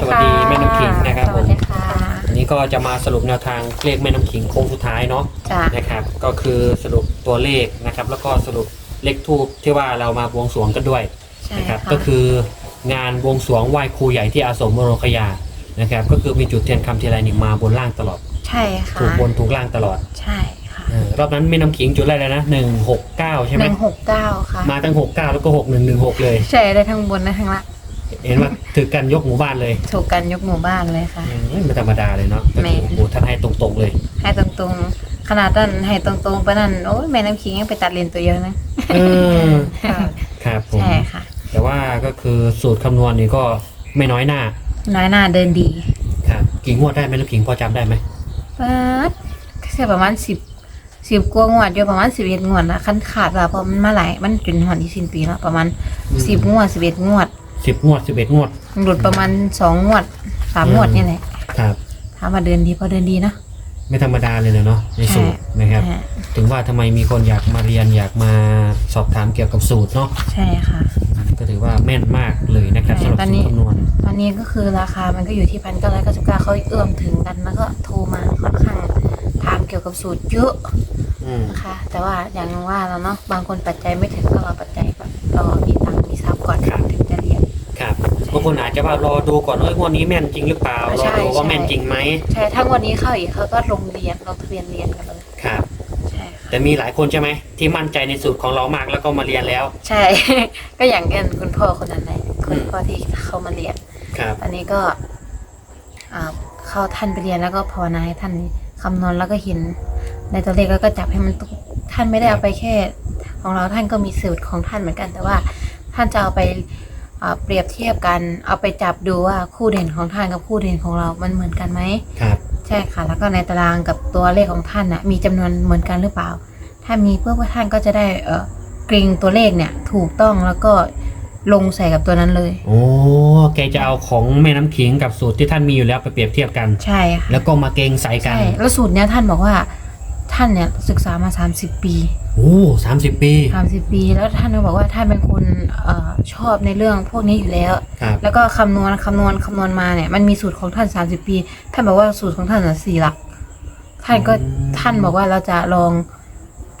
สวัสดีแม่น้ำขิงนะครับสผวัสมดีค่ะอันนี้ก็จะมาสรุปแนวทางเลขแม่น้ำขิงโค้งสุดท้ายเนาะจ้ะนะครับ ก็คือสรุปตัวเลขนะครับ แล้วก็สรุปเลขทูบที่ว่าเรามาบวงสรวงกันด้วยใช่นะครับค่ะก็คืองานบวงสรวงไหว้ครูใหญ่ที่อาสมบรมคยานะครับ ก็คือมีจุดเทียนคำทีไรนี่มาบนล่างตลอด ใช่ค่ะถูกบนถูกล่างตลอดใช่ค่ะเออรอบนั้นแม่น้ำขิงจุดอะไรเลยนะหนึ่งหกเก้าใช่ไหหมนึ่งหกเก้าค่ะมาทั้งหกเก้าแล้วก็หกหนึ่งหนึ่งหกเลย ใช่ได้ทั้งบนและทั้งล่าง เห็นว่าถือกันยกหมู่บ้านเลยถูกกันยกหมู่บ้านเลยค่ะอืมไม่ธรรมดาเลยเนาะก็แม่ คือโอ้โหท่านให้ตรงๆเลย ให้ตรงๆ ขนาดนั้นให้ตรงๆไปนั่นโอ้ยแม่น้ำขิงยังไปตัดเลนตัวเยอะนะเออ ค่ะครับผม ใช่ค่ะ แต่ว่าก็คือสูตรคำนวณนี่ก็ไม่น้อยหน้า น้อยหน้าเดินดีครับ กี่งวดได้ไหมลูกขิงพอจำได้ไหมปัดแค่ประมาณสิบสิบกว่างวดอยู่ประมาณสิบเอ็ดงวดนะคันขาดว่าเพราะมันมาหลายมันจนหอนที่สิ้นปีแล้วประมาณสิบงวดสิบเอ็ดงวด สิบงวดสิบเอ็ดงวด หลุดประมาณสองงวดสามงวดนี่แหละครับ ถามว่าเดินดีพอเดินดีเนาะไม่ธรรมดาเลยเนาะในสูตรนะครับ ใช่ ถึงว่าทำไมมีคนอยากมาเรียนอยากมาสอบถามเกี่ยวกับสูตรเนาะใช่ค่ะ ก็ถือว่าแม่นมากเลยนะครับใช่สำหรับตอนสูนี้ ตรคำนวณตอนนี้ก็คือราคามันก็อยู่ที่พันเก้าร้อยเก้าสิบเก้าเขาเอื้อมถึงกันแล้วก็โทรมาค่อนข้างถามเกี่ยวกับสูตรเยอะอืมนะคะ แต่ว่าอย่างว่าแล้วเนาะบางคนปัจจัยไม่ถึงก็รอปัจจัยก่อนรอมีตังค์มีทรัพย์ก่อนถึงจะเรียนครับบางคนอาจจะว่ารอดูก่อนเอ้ยงวดนี้แม่นจริงหรือเปล่ารอใช่ดูว่าใช่แม่นจริงไหมใช่ถ้าวันนี้เข้าอีกเขาก็ลงเรียนลงทะเบียนเรียนกันเลยครับ ใช่ค่ะแต่มีหลายคนใช่ไหมที่มั่นใจในสูตรของเรามากแล้วก็มาเรียนแล้ว ใช่ ก็อย่างกันคุณพ่อคนนั้นเลยคุณพ่อที่เข้ามาเรียนครับตอนนี้ก็อ่าเข้าท่านไปเรียนแล้วก็ภาวนาให้ท่านคำนวณแล้วก็เห็นในตัวเลขแล้วก็จับให้มันตรงท่านไม่ได้เอาไปแค่ ของเราท่านก็มีสูตรของท่านเหมือนกัน แต่ว่าท่านจะเอาไปอ่า เปรียบเทียบกันเอาไปจับดูว่าคู่เด่นของท่านกับคู่เด่นของเรา มันเหมือนกันไหมครับใช่ค่ะ แล้วก็ในตารางกับตัวเลขของท่านน่ะมีจำนวนเหมือนกันหรือเปล่า ถ้ามีเพื่อว่าท่านก็จะได้เออกริงตัวเลขเนี่ยถูกต้องแล้วก็ลงใส่กับตัวนั้นเลย โอ้แกจะเอาของแม่น้ำขิงกับสูตรที่ท่านมีอยู่แล้วไปเปรียบเทียบกันใช่ค่ะแล้วก็มาเกงใส่กันใช่แล้วสูตรเนี้ยท่านบอกว่าท่านเนี่ยศึกษามา 30 ปี โอ้สามสิบปี30ปี แล้วท่านก็บอกว่าท่านเป็นคนเออชอบในเรื่องพวกนี้อยู่แล้ว ครับ แล้วก็คำนวณคำนวณคำนวณมาเนี่ยมันมีสูตรของท่าน30ปี ท่านบอกว่าสูตรของท่านน่ะสี่หลัก ท่านก็ท่านบอกว่าเราจะลอง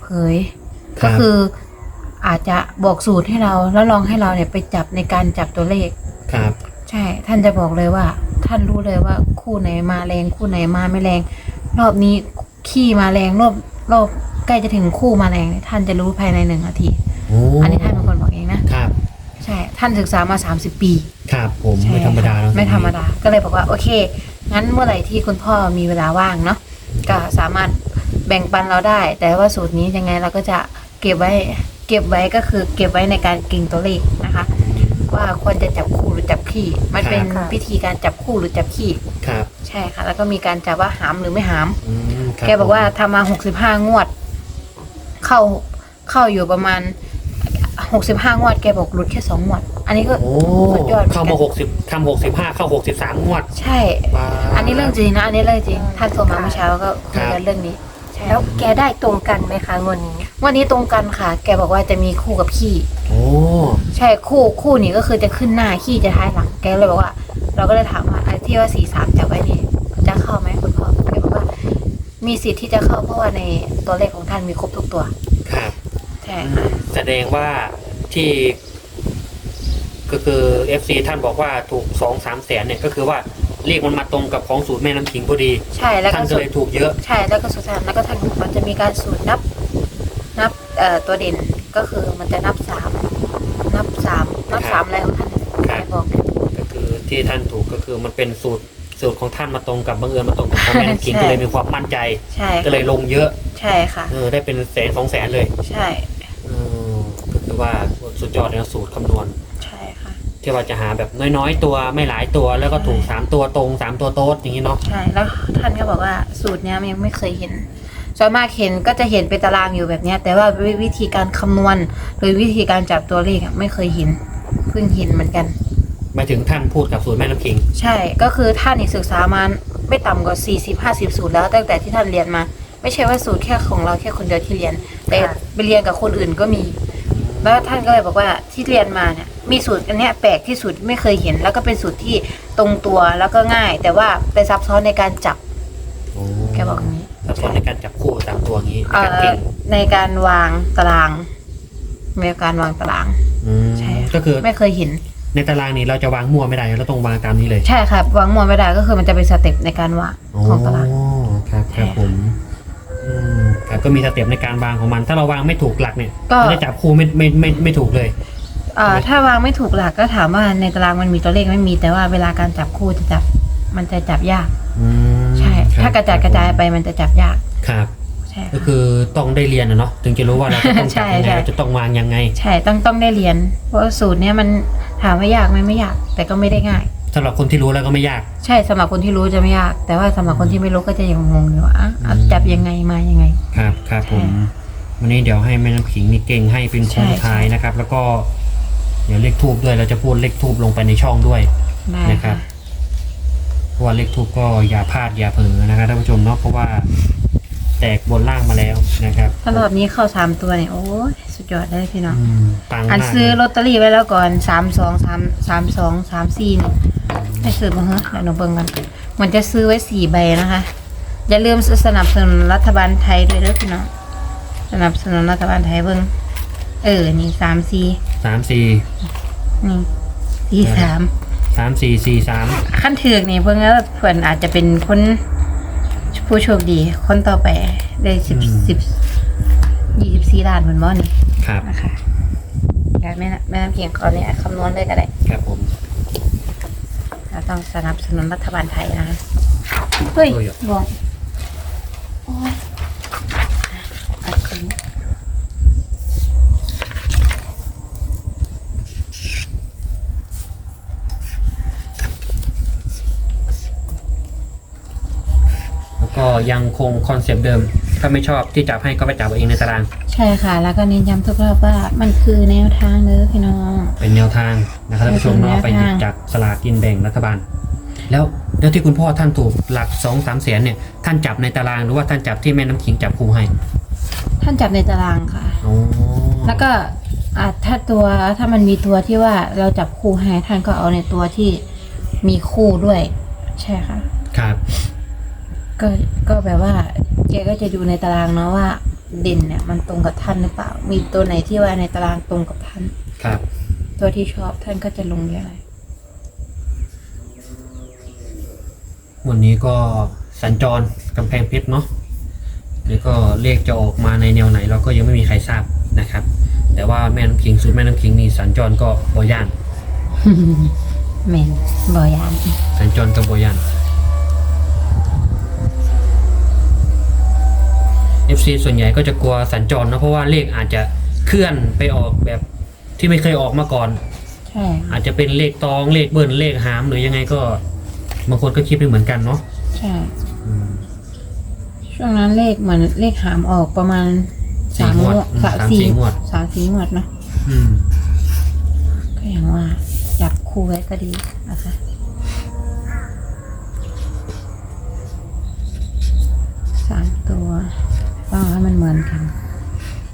เผย ครัก็บคืออาจจะบอกสูตรให้เราแล้วลองให้เราเนี่ยไปจับในการจับตัวเลข ครับ ใช่ ท่านจะบอกเลยว่า ท่านรู้เลยว่าคู่ไหนมาแรงคู่ไหนมาไม่แรง รอบนี้ขี้มาแรงรอบ รอบใกล้จะถึงคู่มาแรงเนี่ยท่านจะรู้ภายในหนึ่งนาที โอ้อันนี้ท่านเป็นคนบอกเองนะ ครับ ใช่ ท่านศึกษามา 30 ปีครับผมใช่ไม่ธรรมดาค่ะแล้วไม่ธรรมดา ก็เลยบอกว่าโอเค งั้นเมื่อไหร่ที่คุณพ่อมีเวลาว่างเนาะ ก็สามารถแบ่งปันเราได้ แต่ว่าสูตรนี้ยังไงเราก็จะเก็บไว้ เก็บไว้ก็คือเก็บไว้ในการเก่งตัวเลขนะคะ ว่าควรจะจับคู่หรือจับขี้ มันเป็นครับวิธีการจับคู่หรือจับขี้ ครับ ใช่ค่ะ แล้วก็มีการจับว่าหามหรือไม่หาม อืม ครับแกบอกว่าทำมาหกสิบห้างวด เข้าเข้าอยู่ประมาณหกสิบห้างวดแกบอกหลุดแค่สองงวด อันนี้ก็โอ้สุดยอดเหมือนกันเข้ามาหกสิบทำหกสิบห้าเข้าหกสิบสามงวด ใช่ ว้าว อันนี้เรื่องจริงนะ อันนี้เรื่องจริงท่านโทรมาเมื่อเช้าก็คุยกันเรื่องนี้ ใช่แล้วแกได้ตรงกันไหมคะงวดนี้ วันนี้ตรงกันค่ะ แกบอกว่าจะมีคู่กับขี้ โอ้ใช่คู่คู่นี้ก็คือจะขึ้นหน้าขี้จะท้ายหลังแกเลยบอกว่า เราก็เลยถามว่าไอ้ที่ว่าสี่สามจับไว้นี่จะเข้าไหมคุณพ่อแกบอกว่า มีสิทธิ์ที่จะเข้าเพราะว่าในตัวเลขของท่านมีครบทุกตัว ครับ ใช่ค่ะ แสดงว่าที่ก็คือ FC ท่านบอกว่าถูกสองสามแสนเนี่ยก็คือว่าเลขมันมาตรงกับของสูตรแม่น้ำขิงพอดี ใช่แล้วท่าก็นก็สูเลตยรถูกเยอะ ใช่แล้วก็สุดท้ายแล้วก็ท่านมันจะมีการสูตรนับ นับเอ่อตัวเด่นก็คือมันจะนับสามนับสามนับสามอะไรของท่านครัแกบบอกก็คือที่ท่านถูกก็คือมันเป็นสูตร สูตรของท่านมาตรงกับบังเอิญมาตรงกับของแม่น้ำขิงใช่ ก็เลยมีความมั่นใจ ใช่ก็เลยลงเยอะใช่ค่ะ เออได้เป็นแสนสองแสนเลยใช่เออก็คือว่าสุดยอดเลยนะสูตรคำนวณ ใช่ค่ะ ที่ว่าจะหาแบบน้อยๆตัวไม่หลายตัวแล้วก็ถูกสามตัวตรงสามตัวโต๊ดอย่างนี้เนาะใช่แล้วท่านก็บอกว่าสูตรเนี้ยมันยังไม่เคยเห็นส่วนมากเห็นก็จะเห็นเป็นตารางอยู่แบบเนี้ย แต่ว่าวิวิธีการคำนวณหรือวิธีการจับตัวเลขอะไม่เคยเห็นเพิ่งเห็นเหมือนกัน หมายถึงท่านพูดกับสูตรแม่น้ำขิง ใช่ก็คือท่านนี่ศึกษามาไม่ต่ำกว่า 40 50 สูตรแล้วตั้งแต่ที่ท่านเรียนมา ไม่ใช่ว่าสูตรแค่ของเราแค่คนเดียวที่เรียน แต่ค่ะ ไปเรียนกับคนอื่นก็มี แล้วท่านก็เลยบอกว่าที่เรียนมาเนี่ยมีสูตรอันเนี้ยแปลกที่สุดไม่เคยเห็น แล้วก็เป็นสูตรที่ตรงตัวแล้วก็ง่าย แต่ว่าเป็นซับซ้อนในการจับโอ้แกบอกอย่างนี้ซับซ้อนในการจับคู่ตามตัวอย่างนี้ในเอ่การอเก่งในการวางตารางในการวางตารางมใช่ ก็คือไม่เคยเห็น ในตารางนี้เราจะวางมั่วไม่ได้เราต้องวางตามนี้เลยใช่ครับวางมวลไม่ได้ก็คือมันจะเป็นสเต็ปในการวางของตาราง ครับครับผมอืมครับก็มีสเต็ปในการวางของมัน ถ้าเราวางไม่ถูกหลักเนี่ยก็ มันจะจับคู่ไม่ไม่ไม่ไม่ถูกเลย เอ่อถ้าวางไม่ถูกหลักก็ถามว่าในตารางมันมีตัวเลขไม่มี แต่ว่าเวลาการจับคู่จะจับมันจะจับยาก อืมใช่คบถ้ากระจายกระจายไปมันจะจับยาก ครับใช่ก็ค่ะคือต้องได้เรียนนะเนาะถึงจะรู้ว่าเราจะต้องจับยังไงใช่ใช่เราจะต้องวางยังไง ใช่ต้องต้องได้เรียน เพราะว่าสูตรเนี้ยมันถามว่ายากไหมไม่ยาก แต่ก็ไม่ได้ง่ายสำหรับคนที่รู้แล้วก็ไม่ยาก ใช่สำหรับคนที่รู้จะไม่ยาก แต่ว่าสำหรับคนที่ไม่รู้ก็จะยังงงอยู่ว่าอะอะจับยังไงมายังไง ครับครับผมวันนี้เดี๋ยวให้แม่น้ำขิงนี่เก่งให้เป็นโค้งใช่ท้ายนะครับ แล้วก็เดี๋ยวเลขทูบด้วยเราจะพูดเลขทูบลงไปในช่องด้วยได้นะครับค่ะเพราะว่าเลขทูบก็อย่าพลาดอย่าเผลอนะครับท่านผู้ชมเนาะเพราะว่า แตกบนล่างมาแล้วนะครับถ้ารอบนี้เข้าสามตัวเนี่ยโอ้ยสุดยอดเลยพี่น้อง อืมปังอันมากซื้อลอตเตอรี่ไว้แล้วก่อนสามสองสามสามสองสามสี่เนี่ยให้ซื้อมาเหรอเดี๋ยวหนูเบิ่งกันมันจะซื้อไว้สี่ใบนะคะ อย่าลืมสนับสนุนรัฐบาลไทยด้วยเด้อพี่น้องสนับสนุนรัฐบาลไทยเบิ่งเออ นี่สามสี่สามสี่นี่สี่สามสามสี่สี่สามขั้นถือกนี่เพิ่งแล้วเพื่อนอาจจะเป็นคน ผู้โชคดี คนต่อไปได้สิบสิบยี่สิบสี่ล้านเหมือนบ่นี่ครับนะคะอยากแม่น้ำแม่น้ำเพียงขอเนี่ยคำนวณเลยก็ได้ครับผมเราต้องสนับสนุนรัฐบาลไทยนะคะเฮ้ยโอ้ย บอกโอ้ยอัดขึ้น แล้วก็ ยังคงคอนเซปต์เดิม ถ้าไม่ชอบที่จับให้ก็ไปจับเอาเองในตาราง ใช่ค่ะ แล้วก็เน้นย้ำทุกรอบว่ามันคือแนวทางเด้อพี่น้อง เป็นแนวทางนะครับท่านผู้ชมเนาะเป็นแนวทางไปหยิบจากสลากกินแบ่งรัฐบาล แล้วแล้วที่คุณพ่อท่านถูกหลักสองสามแสนเนี่ยท่านจับในตารางหรือว่าท่านจับที่แม่น้ำขิงจับครูให้ท่านจับในตารางค่ะ อ๋อแล้วก็อ่าถ้าตัวถ้ามันมีตัวที่ว่าเราจับคู่ให้ท่านก็เอาในตัวที่มีคู่ด้วย ใช่ค่ะ ครับ ก็ก็แบบว่าแกก็จะดูในตารางเนาะว่า เด่นเนี่ย มันตรงกับท่านหรือเปล่า มีตัวไหนที่ว่าในตารางตรงกับท่าน ครับ ตัวที่ชอบท่านก็จะลงเยอะเลยวันนี้ก็สัญจรกำแพงเพชรเนาะแล้วก็เลขจะออกมาในแนวไหนเราก็ยังไม่มีใครทราบนะครับ แต่ว่าแม่น้ำขิงสุดแม่น้ำขิงนี่สัญจรก็บอย่านแมนบอยานสัญจรกับบอย่าน FC ส่วนใหญ่ก็จะกลัวสัญจรเนอะเพราะว่าเลขอาจจะเคลื่อนไปออกแบบที่ไม่เคยออกมาก่อน ใช่อาจจะเป็นเลขตองเลขเบิ้ลเลขหามหรือยังไงก็บางคนก็คิดไม่เหมือนกันเนาะใช่อืม ช่วงนั้นเลขเหมือนเลขหามออกประมาณสี่สามงวดสามสามสี่สี่งวด สามสี่งวดเนาะอืม ก็อย่างว่าจับคู่ไว้ก็ดีนะคะสามตัว ต้องให้มันเหมือนกัน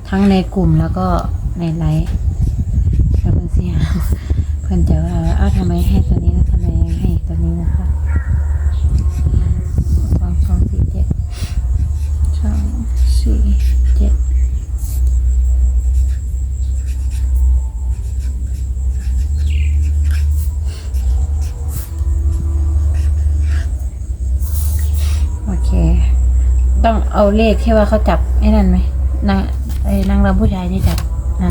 ทั้งในกลุ่มแล้วก็ในไลฟ์แล้วเพื่อนเสียเพื่อนจะว่าอ้าวทำไมให้ตัวนี้แล้วทำไมให้ตัวนี้นะคะ เอาเลขที่ว่าเขาจับไอ้นั่นไหมนางไอ้นางรำผู้ชายที่จับอ่า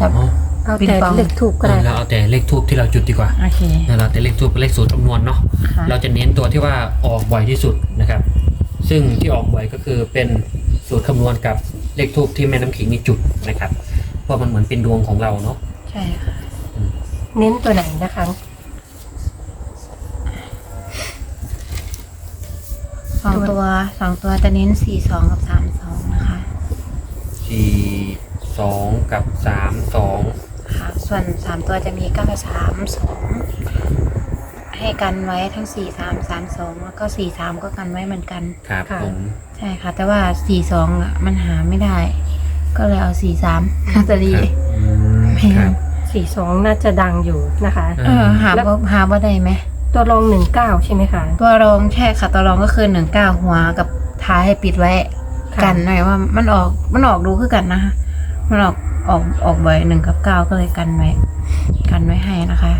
จับ อ๋อเอาปิงแต่ปองเลขถูกก็ได้เราเอาแต่เลขทูบที่เราจุดดีกว่า โอเค เราแต่เลขทูบเป็นเลขสูตรคำนวณเนาะ ค่ะ เราจะเน้นตัวที่ว่าออกบ่อยที่สุดนะครับ ซึ่งที่ออกบ่อยก็คือเป็นสูตรคำนวณกับเลขทูบที่แม่น้ำขิงมีจุดนะครับ เพราะมันเหมือนเป็นดวงของเราเนาะ ใช่ค่ะ เน้นตัวไหนนะคะ ตัวสองตัวจะเน้นสี่สองกับสามสองนะคะสี่สองกับสามสองค่ะส่วนสามตัวจะมีเก้าสามสองให้กันไว้ทั้งสี่สามสามสองแล้วก็สี่สามก็กันไว้เหมือนกัน ครับค่ะ ผมใช่ค่ะ แต่ว่าสี่สองอะมันหาไม่ได้ ก็เลยเอาสี่สามลอตเตอรี่ ครับอืมครับสสี่สองน่าจะดังอยู่นะคะ เออหาว่าหาว่าได้ไหม ตัวรองหนึ่งเก้าใช่ไหมคะ ตัวรองใช่ค่ะ ตัวรองก็คือหนึ่งเก้าหัวกับท้ายให้ปิดไว้ค่ะกันหน่อยว่ามันออกมันออกดูคือกันนะคะมันออกออกออกบ่อยหนึ่งกับเก้าก็เลยกันไว้กันไว้ให้นะคะ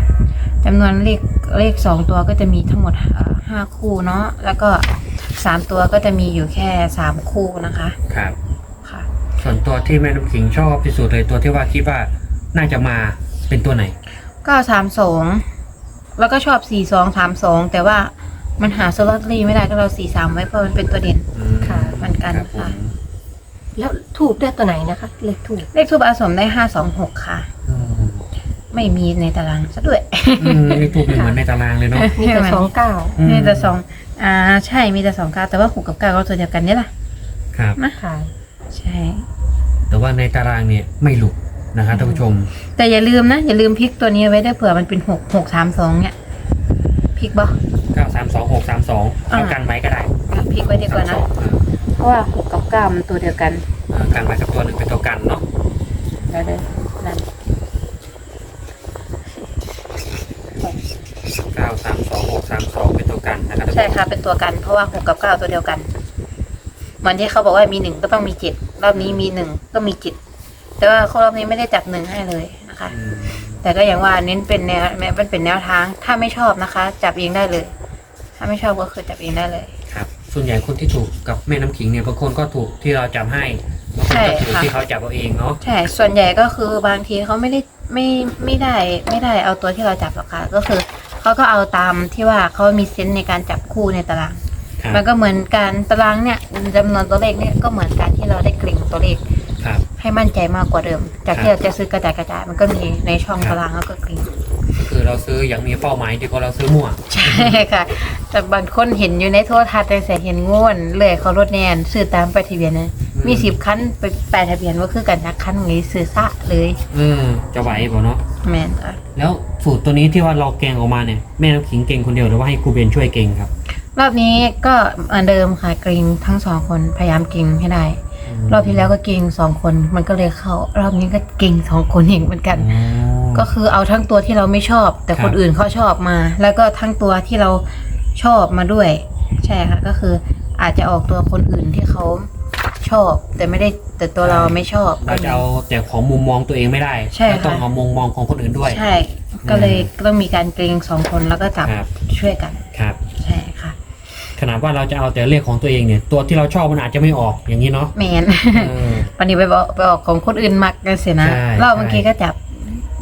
จำนวนเลขเลขสองตัวก็จะมีทั้งหมดเอ่อห้าคู่เนาะแล้วก็สามตัวก็จะมีอยู่แค่สามคู่นะคะครับ ค่ะ ส่วนตัวที่แม่น้ำขิงชอบที่สุดเลยตัวที่ว่าคิดว่าน่าจะมาเป็นตัวไหน ก็สามสอง แล้วก็ชอบสี่สองสามสองแต่ว่ามันหาโซลอตเตอรี่ไม่ได้ก็เราสี่สามไว้เพราะมันเป็นตัวเด่น อืมค่ะ เหมือนกันครับผมค่ะแล้วถูกได้ตัวไหนนะคะ เลขถูกเลขทูบอาสมได้ห้าสองหกค่ะ อืมไม่มีในตารางซะด้วย อืมนี่ทูบเป็นเหมือนในตารางเลยเนาะมีแต่สองเก้าอืมมีแต่สองอ่าใช่มีแต่สองเก้าแต่ว่าหกกับเก้าก็ตัวเดียวกันเนี่ยแหละครับ ค่ะ ใช่ แต่ว่าในตารางเนี่ยไม่หลุด นะครับท่านผู้ชม แต่อย่าลืมนะ อย่าลืมพลิกตัวนี้ไว้ได้วยเผื่อมันเป็นหกหกสามสองเนี่ยพลิกบ่9 3 2 6 3 2เอากันไว้ก็ได้พลิกไว้ดีกว่านะ32เพราะว่าหกกับเก้ามันตัวเดียวกันอ่ากันไว้กับตัวหนึ่งเป็นตัวกันเนาะแล้วเลยนั่น9 3 2 6 3 2เป็นตัวกันนะครับใช่ค่ะเป็นตัวกัน เพราะว่าหกกับเก้าตัวเดียวกันเหมือนที่เขาบอกว่ามีหนึ่งก็ต้องมีเจ็ดรอบนี้มีหนึ่งก็มีเจ็ด แต่ว่าข้อรอบนี้ไม่ได้จับหนึ่งให้เลยนะคะอืมแต่ก็อย่างว่าเน้นเป็นแนวแม้มันเป็นแนวทาง ถ้าไม่ชอบนะคะ จับเองได้เลย ถ้าไม่ชอบก็คือจับเองได้เลย ครับ ส่วนใหญ่คนที่ถูกกับแม่น้ำขิงเนี่ยบางคนก็ถูกที่เราจับให้บางคนก็ถูกใช่ค่ะที่เขาจับเอาเองเนาะใช่ส่วนใหญ่ก็คือบางทีเขาไม่ได้ไม่ไม่ได้ไม่ได้เอาตัวที่เราจับหรอกค่ะ ก็คือเขาก็เอาตามที่ว่าเขามีเซนส์ในการจับคู่ในตารางครับมันก็เหมือนการตารางเนี่ยจำนวนตัวเลขเนี่ยก็เหมือนการที่เราได้กลิ่งตัวเลข ครับ ให้มั่นใจมากกว่าเดิม จากครับที่เราจะซื้อกระจายกระจายมันก็มีในช่องครับตารางแล้วก็กลิ่งก็คือเราซื้ออย่างมีเป้าหมายดีกว่าเราซื้อมั่ว ใช่ค่ะ แต่บางคนเห็นอยู่ในโทรทัศน์แต่เสียเห็นง่วนเลยเขารถแนนซื้อตามไปายทะเบียนนะอืมมีสิบคันไปแปดทะเบียนว่าคือกันนักคันนี้ซื้อซะเลยเออจะไหวเปล่าเนาะแมนจ้ะแล้วสูตรตัวนี้ที่ว่าเราแกงออกมาเนี่ยแม่น้ำขิงเก่งคนเดียวหรือว่าให้ครูเบนช่วยเก่งครับ รอบนี้ก็เหมือนเดิมค่ะกริงทั้งสองคนพยายามเก่งให้ได้ รอบที่แล้วก็เก่งสองคน มันก็เลยเข้ารอบนี้ก็เก่งสองคนเองเหมือนกัน อ๋อ ก็คือเอาทั้งตัวที่เราไม่ชอบ แต่ครับคนอื่นเขาชอบมา แล้วก็ทั้งตัวที่เราชอบมาด้วย ใช่ค่ะ ก็คืออาจจะออกตัวคนอื่นที่เขาชอบ แต่ไม่ได้แต่ตัวเราไม่ชอบ เราจะเอาแต่ของมุมมองตัวเองไม่ได้ใช่เราต้องค่ะเอามุมมองของคนอื่นด้วย ใช่ ก็เลยต้องมีการเกรงสองคนแล้วก็จับครับ ช่วยกัน ครับใช่ค่ะ ขนาดว่าเราจะเอาแต่เลขของตัวเองเนี่ย ตัวที่เราชอบมันอาจจะไม่ออกอย่างนี้เนาะแมนเออวันนี้ไปบอกไปออกของคนอื่นมักกันเสียนะใช่รอบบางทีก็จับ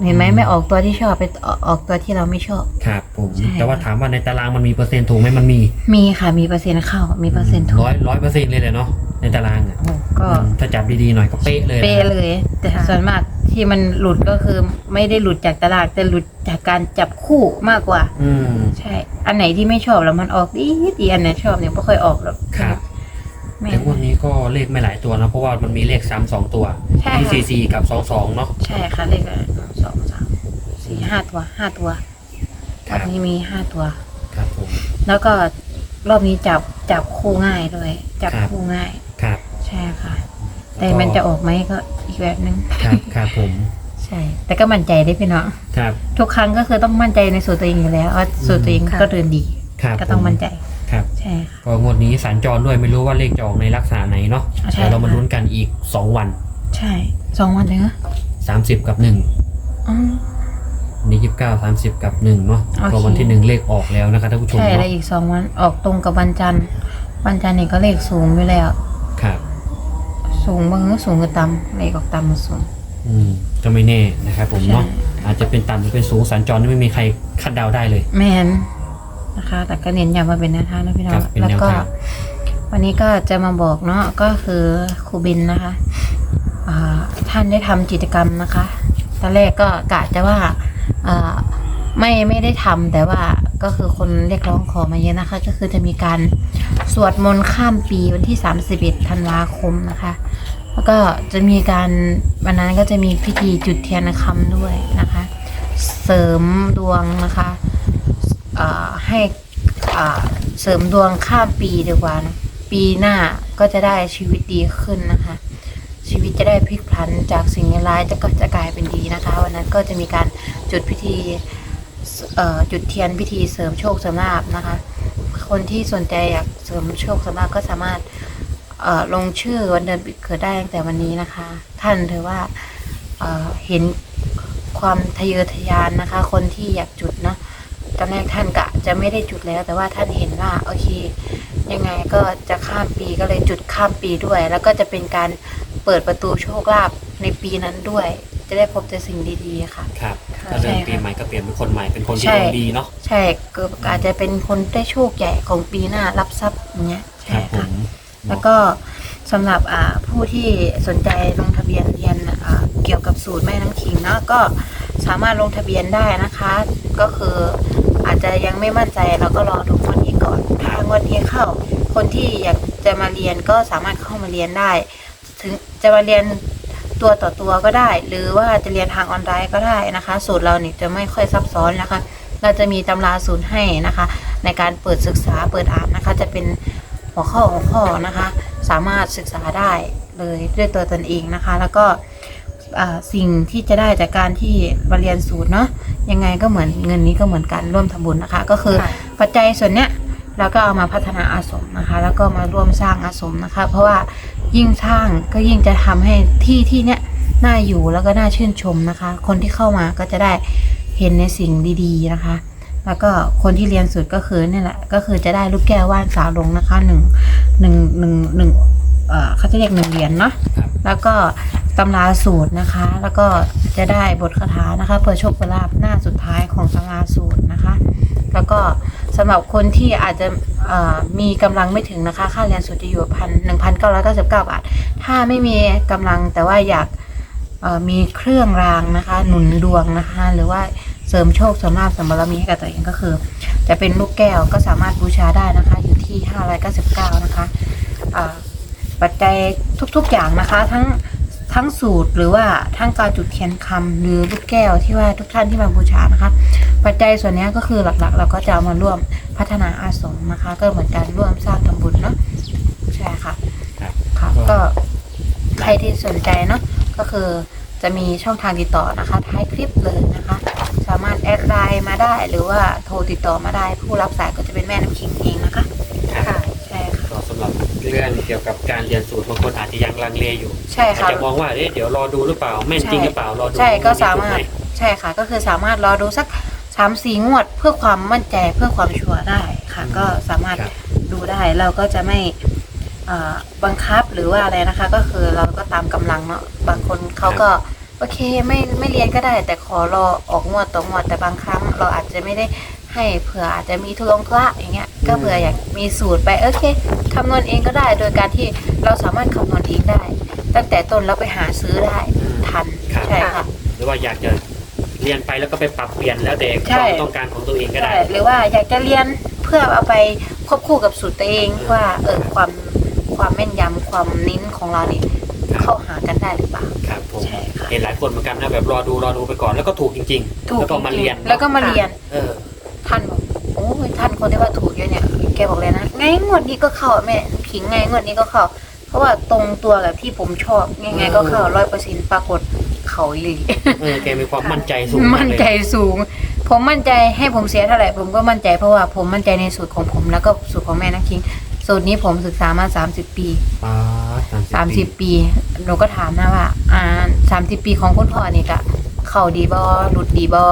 เห็นไหมอืมไม่ออกตัวที่ชอบไปออกออกตัวที่เราไม่ชอบ ครับผมใช่ แต่ว่าถามว่าในตารางมันมีเปอร์เซ็นต์ถูกไหมมันมีมีค่ะมีเปอร์เซ็นต์เข้ามีเปอร์เซ็นต์ถูกร้อยร้อยเปอร์เซ็นต์เลยเลยเนาะในตารางอะโอ้ก็อืมถ้าจับดีๆหน่อยก็เป๊ะเลยนะเปเลย แต่ค่ะ ส่วนมากที่มันหลุดก็คือไม่ได้หลุดจากตลาดแต่หลุดจากการจับคู่มากกว่า อืมใช่ อันไหนที่ไม่ชอบแล้วมันออกดีดีอันไหนชอบเนี่ยไม่ค่อยออกหรอกครับแม่ แต่งวันนี้ก็เลขไม่หลายตัวนะเพราะว่ามันมีเลขซ้ำสองตัวใช่มีค่ะสี่สี่กับสองสองเนาะใช่ค่ะเลขอะไรหนึ่งสองสามสี่ ห้าตัวห้าตัวครัวับนนี้มีห้าตัว ครับผม แล้วก็รอบนี้จับจับคู่ง่ายด้วยจับครับ คู่ง่าย ครับใช่ค่ะ แต่มันจะออกไหมก็อีกแบบนึงครับครับผมใช่ แต่ก็มั่นใจได้พี่น้องครับทุกครั้งก็คือต้องมั่นใจในสูตรตัวเองอยู่แล้วว่าสูตรตัวเองค่ะก็เดินดี ครับก็ต้องผมั่นใจครับใช่ค่ะ ก็งวดนี้สัญจรด้วยไม่รู้ว่าเลขจะออกในลักษณะไหนเนาะใช่ เดี๋ยวเรามาค่ะลุ้นกันอีกสองวัน ใช่สองวันเลยเหรอสามสิบกับหนึ่งอ๋อ นี่ยี่สิบเก้าสามสิบกับหนึ่งเนาะโอเคก็วันที่หนึ่งเลขออกแล้วนะครับท่านผู้ชมใช่เนาะแล้วอีกสองวันออกตรงกับวันจันทร์วันจันทร์นี่ก็เลขสูงอยู่แล้ว ครับ สูงบางก็สูงกับต่ำเลขออกต่ำมาสูง อืมก็ไม่แน่นะครับผมเนาะใช่ อาจจะเป็นต่ำหรือเป็นสูงสัญจรนี่ไม่มีใครคาดเดาได้เลย แมนนะคะ แต่ก็เน้นย้ำว่าเป็นแนวทางนะพี่น้อครังบเป็นแล้วแนวก็ทาง วันนี้ก็จะมาบอกเนาะก็คือครูบินนะคะอ่าท่านได้ทำกิจกรรมนะคะตอนแรกก็กะจะว่าอ่า ไม่ไม่ได้ทำแต่ว่าก็คือคนเรียกร้องขอมาเยอะนะคะ ก็คือจะมีการสวดมนต์ข้ามปีวันที่ 31ธันวาคมนะคะ แล้วก็จะมีการวันนั้นก็จะมีพิธีจุดเทียนคำด้วยนะคะ เสริมดวงนะคะให้เสริมดวงข้ามปีดีกว่านะปีหน้าก็จะได้ชีวิตดีขึ้นนะคะ ชีวิตจะได้พลิกพลันจากสิ่งร้ายจะก็จะกลายเป็นดีนะคะ วันนั้นก็จะมีการ จุดพิธีเอ่อจุดเทียนพิธีเสริมโชคเสริมลาบนะคะ คนที่สนใจอยากเสริมโชคเสริมลาบก็สามารถเอ่อลงชื่อวันเดือนปีเกิดได้ตั้งแต่วันนี้นะคะ ท่านถือว่าเอ่อเห็นความทะเยอทะยานนะคะ คนที่อยากจุดนะตอนแรกท่านกะจะไม่ได้จุดแล้ว แต่ว่าท่านเห็นว่าโอเค ยังไงก็จะข้ามปีก็เลยจุดข้ามปีด้วย แล้วก็จะเป็นการเปิดประตูโชคลาภในปีนั้นด้วย จะได้พบแต่สิ่งดีๆค่ะครับ ค่ะถ้าเริ่มใช่ค่ะปีใหม่ก็เปลี่ยนเป็นคนใหม่เป็นคนที่ใช่ดวงดีเนาะใช่ก็อาจจะเป็นคนได้โชคใหญ่ของปีหน้ารับทรัพย์อย่างเงี้ยคใช่รับผค่ะ มแล้วก็สำหรับอ่าผู้ที่สนใจลงทะเบียนเรียนอ่าเกี่ยวกับสูตรแม่น้ำขิงเนาะก็สามารถลงทะเบียนได้นะคะ ก็คืออาจจะยังไม่มั่นใจเราก็รอดูงวดนี้ก่อนถ้างวดนี้เข้า คนที่อยากจะมาเรียนก็สามารถเข้ามาเรียนได้ ถึงจะมาเรียน ตัวต่อตัวก็ได้ หรือว่าจะเรียนทางออนไลน์ก็ได้นะคะ สูตรเราเนี่ยจะไม่ค่อยซับซ้อนนะคะ เราจะมีตำราสูตรให้นะคะ ในการเปิดศึกษาเปิดอ่านนะคะ จะเป็นหัวข้อหัวข้อนะคะ สามารถศึกษาได้เลยด้วยตัวตนเองนะคะ แล้วก็อ่าสิ่งที่จะได้จากการที่มาเรียนสูตรเนาะยังไงก็เหมือนเงินนี้ก็เหมือนกันร่วมทำบุญนะคะ ก็คือค่ะปัจจัยส่วนเนี้ย เราก็เอามาพัฒนาอาสมนะคะ แล้วก็มาร่วมสร้างอาสมนะคะ เพราะว่ายิ่งสร้างก็ยิ่งจะทำให้ที่ที่เนี้ยน่าอยู่แล้วก็น่าชื่นชมนะคะ คนที่เข้ามาก็จะได้เห็นในสิ่งดีๆนะคะ แล้วก็คนที่เรียนสูตรก็คือเนี่ยแหละ ก็คือจะได้ลูกแก้วว่านสาวลงนะคะหนึ่งหนึ่งหนึ่งหนึ่งเอ่อเขาจะเรียกหนึ่งเหรียญเนาะครับแล้วก็ตำราสูตรนะคะ แล้วก็จะได้บทคาถานะคะ เปิดโชคเปิดลาภหน้าสุดท้ายของตำราสูตรนะคะ แล้วก็ สำหรับคนที่อาจจะมีกำลังไม่ถึงนะคะ ค่าเรียนสูตรจะอยู่พันหนึ่งพันเก้าร้อยเก้าสิบเก้าบาท ถ้าไม่มีกำลังแต่ว่าอยากมีเครื่องรางนะคะ หนุนดวงนะคะ หรือว่าเสริมโชคเสริมลาภเสริมบารมีให้กับตัวเองก็คือ จะเป็นลูกแก้วก็สามารถบูชาได้นะคะ อยู่ที่599นะคะปัจจัยทุกๆอย่างนะคะ ทั้ง ทั้งสูตรหรือว่าทั้งการจุดเทียนคำหรือลูกแก้วที่ว่าทุกท่านที่มาบูชานะคะ ปัจจัยส่วนนี้ก็คือหลักๆ เราก็จะเอามาร่วมพัฒนาอาสมนะคะ ก็เหมือนการร่วมสร้างทำบุญเนาะใช่ค่ะครับค่ะก็ก็ใครที่สนใจเนาะก็คือจะมีช่องทางติดต่อนะคะท้ายคลิปเลยนะคะ สามารถแอดไลน์มาได้หรือว่าโทรติดต่อมาได้ผู้รับสายก็จะเป็นแม่น้ำคิงเองนะคะครับใช่ค่ะก็สำหรับ เรื่องเกี่ยวกับการเรียนสูตรบางคนอาจจะยังลังเลอยู่ใช่อาจค่ะ จะมองว่าเอ๊ะเดี๋ยวรอดูหรือเปล่าแม่นจริงหรือเปล่ารอดูใช่ก็สามารถถูกไหใช่ค่ะ ก็คือสามารถรอดูสักสามสี่งวดเพื่อความมั่นใจเพื่อความชัวร์ได้ค่ะ ก็สามารถครับดูได้เราก็จะไม่เอ่อบังคับหรือว่าอะไรนะคะ ก็คือเราก็ตามกำลังเนาะบางคนเขาก็โอเคไม่ไม่เรียนก็ได้ แต่ขอรอออกงวดต่องวดแต่บางครั้ง เราอาจจะไม่ได้ให้เผื่ออาจจะมีทุลงทุระอย่างเงี้ย ก็เผื่ออยากมีสูตรไปโอเคคำนวณเองก็ได้ โดยการที่เราสามารถคำนวณเองได้ ตั้งแต่ต้นแล้วไปหาซื้อได้ทันครับ ใช่ค่ะ หรือว่าอยากจะเรียนไปแล้วก็ไปปรับเปลี่ยนแล้วแต่คใช่ วามต้องการของตัวเองก็ได้ ใช่หรือว่าอยากจะเรียนเพื่อเอาไปควบคู่กับสูตรตัวเองว่าเออความความแม่นยำความนิ้นของเรานี่ครับ เข้าหากันได้หรือเปล่า ครับผมใช่ค่ะ เห็นหลายคนเหมือนกันนะแบบรอดูรอดูไปก่อนแล้วก็ถูกจริงๆถูกแล้วก็มาเรียนแล้วก็มาเรียน เออท่านบอกโอ้ ยท่านคนที่ว่าถูกเยอะเนี่ยแกบอกเลยนะไงงวดนี้ก็เข้าแม่ขิงไงงวดนี้ก็เข้า เพราะว่าตรงตัวกับที่ผมชอบไงไงก็เข้าร้อยเปอร์เซ็นต์ปรากฏเขาอีหลีเออแกมีความมั่นใจสูงมากมั่นเลยใจสูง ผมมั่นใจให้ผมเสียเท่าไหร่ผมก็มั่นใจเพราะว่าผมมั่นใจในสูตรของผมแล้วก็สูตรของแม่นักคิงสูตรนี้ผมศึกษามา30ปีป้าสามสิบปีหนูก็ถามนะว่า อ่าสามสิบปีของคุณพ่อนี่กะเข้าดีบอหลุดดีบอ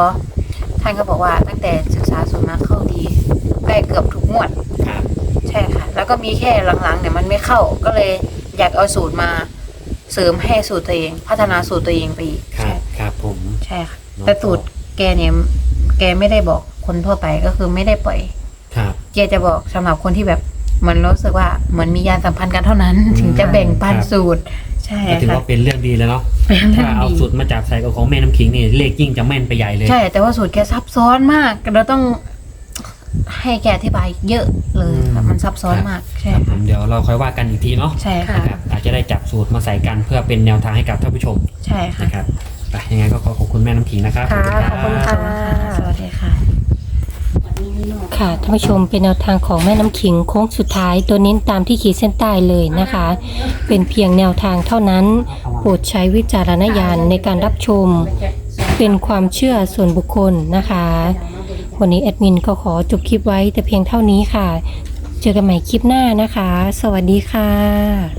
ท่านก็บอกว่าตั้งแต่ศึกษาสูตรมาเข้าดี ได้เกือบทุกงวด ครับใช่ค่ะ แล้วก็มีแค่หลังๆเนี่ยมันไม่เข้า ก็เลยอยากเอาสูตรมาเสริมให้สูตรตัวเอง พัฒนาสูตรตัวเองไปอีกครัใช่บครับผม ใช่ค่ะเนอะแต่สูตรแกเนี่ยแกไม่ได้บอกคนทั่วไปก็คือไม่ได้ปล่อย ครับ แกจะบอกสำหรับคนที่แบบเหมือนรู้สึกว่าเหมือนมียานสัมพันธ์กันเท่านั้น อืมถึงจะแบ่งปันครับ สูตร ใช่ก็ถือค่ะว่าเป็นเรื่องดีเลยเนาะเป็นเรื่ถ้าองเอาดีสูตรมาจากใส่กับของแม่น้ำขิงนี่เลขยิ่งจะแม่นไปใหญ่เลย ใช่ แต่ว่าสูตรแกซับซ้อนมากเราต้อง ให้แกอธิบายเยอะเลยค่มันซับซ้อนมากใช่ครับผมเดี๋ยวเราค่อยว่ากันอีกทีเนาะใช่ค่ะอาจจะได้จับสูตรมาใส่กันเพื่อเป็นแนวทางให้กับท่านผู้ชมใช่ค่ะนะครับไปยังไงก็ขอขอบคุณแม่น้ำขิงนะครับ ค่ะขอบคุณค่ะ สวัสดีค่ะ ค่ะท่านผู้ชมเป็นแนวทางของแม่น้ำขิงโค้งสุดท้ายตัวนี้ตามที่ขีดเส้นใต้เลยนะคะ เป็นเพียงแนวทางเท่านั้น โปรดใช้วิจารณญาณในการรับชม เป็นความเชื่อส่วนบุคคลนะคะ วันนี้แอดมินก็ขอจบคลิปไว้แต่เพียงเท่านี้ค่ะ เจอกันใหม่คลิปหน้านะคะ สวัสดีค่ะ